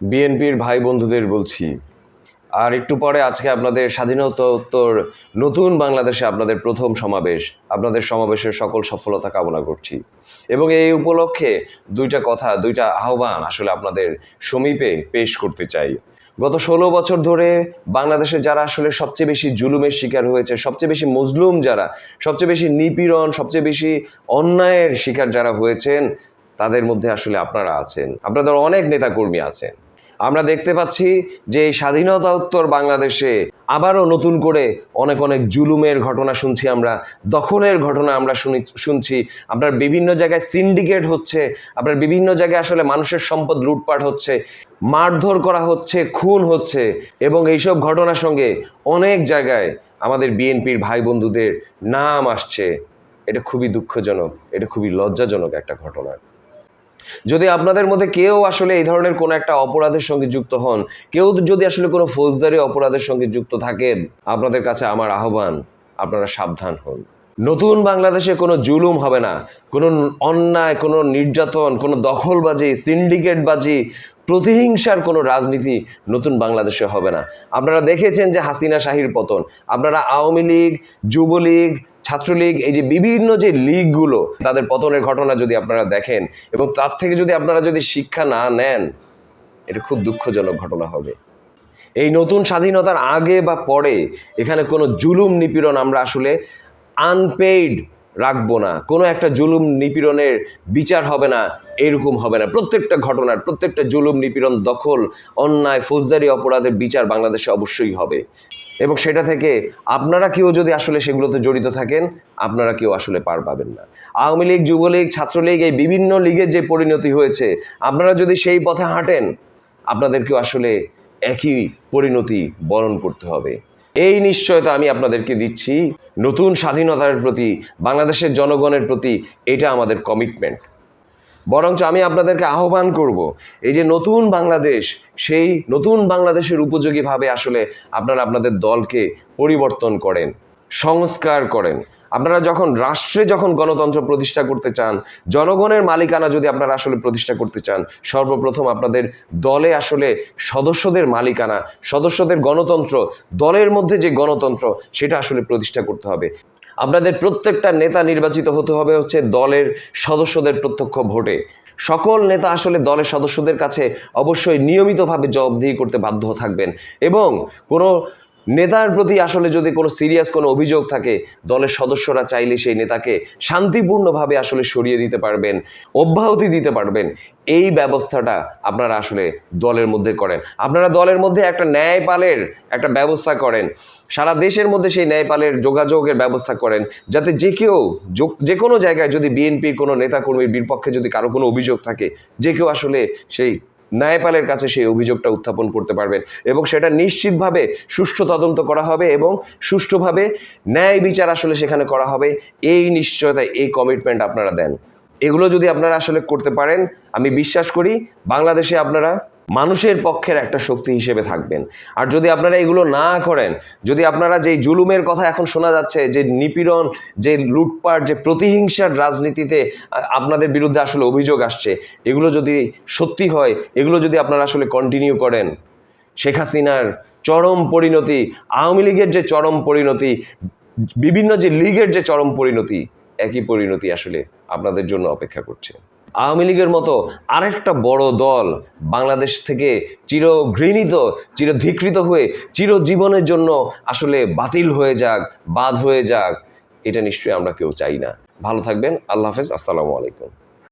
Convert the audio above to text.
বিএনপির ভাই বন্ধুদের বলছি। আর একটু পরে আজকে আপনাদের স্বাধীনতা উত্তর নতুন বাংলাদেশে আপনাদের প্রথম সমাবেশ, আপনাদের সমাবেশের সকল সফলতা কামনা করছি। এবং এই উপলক্ষে দুইটা কথা, দুইটা আহ্বান আসলে আপনাদের সমীপে পেশ করতে চাই। গত ষোলো বছর ধরে বাংলাদেশে যারা আসলে সবচেয়ে বেশি জুলুমের শিকার হয়েছে, সবচেয়ে বেশি মজলুম যারা, সবচেয়ে বেশি নিপীড়ন, সবচেয়ে বেশি অন্যায়ের শিকার যারা হয়েছেন, তাদের মধ্যে আসলে আপনারা আছেন। আপনাদের অনেক নেতাকর্মী আছেন। আমরা দেখতে পাচ্ছি যে এই স্বাধীনতা উত্তর বাংলাদেশে আবারও নতুন করে অনেক অনেক জুলুমের ঘটনা শুনছি আমরা, দখলের ঘটনা আমরা শুনি, শুনছি। আপনার বিভিন্ন জায়গায় সিন্ডিকেট হচ্ছে, আপনার বিভিন্ন জায়গায় আসলে মানুষের সম্পদ লুটপাট হচ্ছে, মারধর করা হচ্ছে, খুন হচ্ছে এবং এইসব ঘটনার সঙ্গে অনেক জায়গায় আমাদের বিএনপির ভাই বন্ধুদের নাম আসছে। এটা খুবই দুঃখজনক, এটা খুবই লজ্জাজনক একটা ঘটনা। যদি আপনাদের মধ্যে কেউ আসলে এই ধরনের কোনো একটা অপরাধের সঙ্গে যুক্ত হন, কেউ যদি আসলে কোনো ফৌজদারি অপরাধের সঙ্গে যুক্ত থাকেন, আপনাদের কাছে আমার আহ্বান, আপনারা সাবধান হন। নতুন বাংলাদেশে কোনো জুলুম হবে না। কোনো অন্যায়, কোনো নির্যাতন, কোনো দখলবাজি, সিন্ডিকেটবাজি, প্রতিহিংসার কোনো রাজনীতি নতুন বাংলাদেশে হবে না। আপনারা দেখেছেন যে হাসিনা শাহির পতন। আপনারা আওয়ামী লীগ, যুবলীগ ছাত্রলীগ, এই যে বিভিন্ন যে লীগগুলো, তাদের পতনের ঘটনা যদি আপনারা দেখেন এবং তার থেকে যদি আপনারা যদি শিক্ষা না নেন, এটা খুব দুঃখজনক ঘটনা হবে। এই নতুন স্বাধীনতার আগে বা পরে এখানে কোনো জুলুম নিপীড়ন আমরা আসলে আনপেইড রাখব না। কোনো একটা জুলুম নিপীড়নের বিচার হবে না, এরকম হবে না। প্রত্যেকটা ঘটনার, প্রত্যেকটা জুলুম নিপীড়ন দখল, অন্যায়, ফৌজদারি অপরাধের বিচার বাংলাদেশে অবশ্যই হবে। এবং সেটা থেকে আপনারা কেউ যদি আসলে সেগুলোতে জড়িত থাকেন, আপনারা কেউ আসলে পার পাবেন না। আওয়ামী লীগ, যুবলীগ, ছাত্রলীগ, এই বিভিন্ন লীগের যে পরিণতি হয়েছে, আপনারা যদি সেই পথে হাঁটেন, আপনাদেরকেও আসলে একই পরিণতি বরণ করতে হবে। এই নিশ্চয়তা আমি আপনাদেরকে দিচ্ছি। নতুন স্বাধীনতার প্রতি, বাংলাদেশের জনগণের প্রতি এটা আমাদের কমিটমেন্ট বরঞ্চ আমি আপনাদেরকে আহ্বান করব, এই যে নতুন বাংলাদেশ, সেই নতুন বাংলাদেশের উপযোগীভাবে আসলে আপনারা আপনাদের দলকে পরিবর্তন করেন, সংস্কার করেন। আপনারা যখন রাষ্ট্রে যখন গণতন্ত্র প্রতিষ্ঠা করতে চান, জনগণের মালিকানা যদি আপনারা আসলে প্রতিষ্ঠা করতে চান, সর্বপ্রথম আপনাদের দলে আসলে সদস্যদের মালিকানা, সদস্যদের গণতন্ত্র, দলের মধ্যে যে গণতন্ত্র, সেটা আসলে প্রতিষ্ঠা করতে হবে। আপনাদের প্রত্যেকটা নেতা নির্বাচিত হতে হবে হচ্ছে দলের সদস্যদের প্রত্যক্ষ ভোটে। সকল নেতা আসলে দলের সদস্যদের কাছে অবশ্যই নিয়মিতভাবে জবাবদিহি করতে বাধ্য থাকবেন। এবং কোনো নেতার প্রতি আসলে যদি কোনো সিরিয়াস কোনো অভিযোগ থাকে, দলের সদস্যরা চাইলে সেই নেতাকে শান্তিপূর্ণভাবে আসলে সরিয়ে দিতে পারবেন, অব্যাহতি দিতে পারবেন। এই ব্যবস্থাটা আপনারা আসলে দলের মধ্যে করেন। আপনারা দলের মধ্যে একটা ন্যায়পালের একটা ব্যবস্থা করেন। সারা দেশের মধ্যে সেই ন্যায়পালের যোগাযোগের ব্যবস্থা করেন, যাতে যে কেউ যো- কোনো জায়গায় যদি বিএনপির কোনো নেতাকর্মীর বিপক্ষে যদি কারও কোনো অভিযোগ থাকে, যে কেউ আসলে সেই ন্যায়পালের কাছে সেই অভিযোগটা উত্থাপন করতে পারবেন এবং সেটা নিশ্চিতভাবে সুষ্ঠু তদন্ত করা হবে এবং সুষ্ঠুভাবে ন্যায় বিচার আসলে সেখানে করা হবে। এই নিশ্চয়তা, এই কমিটমেন্ট আপনারা দেন। এগুলো যদি আপনারা আসলে করতে পারেন, আমি বিশ্বাস করি বাংলাদেশে আপনারা মানুষের পক্ষের একটা শক্তি হিসেবে থাকবেন। আর যদি আপনারা এগুলো না করেন, যদি আপনারা যেই জুলুমের কথা এখন শোনা যাচ্ছে, যে নিপীড়ন, যে লুটপাট, যে প্রতিহিংসার রাজনীতিতে আপনাদের বিরুদ্ধে আসলে অভিযোগ আসছে, এগুলো যদি সত্যি হয়, এগুলো যদি আপনারা আসলে কন্টিনিউ করেন, শেখ হাসিনার চরম পরিণতি, আওয়ামী লীগের যে চরম পরিণতি, বিভিন্ন যে লীগের যে চরম পরিণতি, একই পরিণতি আসলে আপনাদের জন্য অপেক্ষা করছে। আওয়ামী লীগের মতো আরেকটা বড় দল বাংলাদেশ থেকে চিরঘৃণিত, চিরধিকৃত হয়ে চিরজীবনের জন্য আসলে বাতিল হয়ে যাক, বাদ হয়ে যাক, এটা নিশ্চয়ই আমরা কেউ চাই না। ভালো থাকবেন, আল্লাহ হাফেজ, আসসালামু আলাইকুম।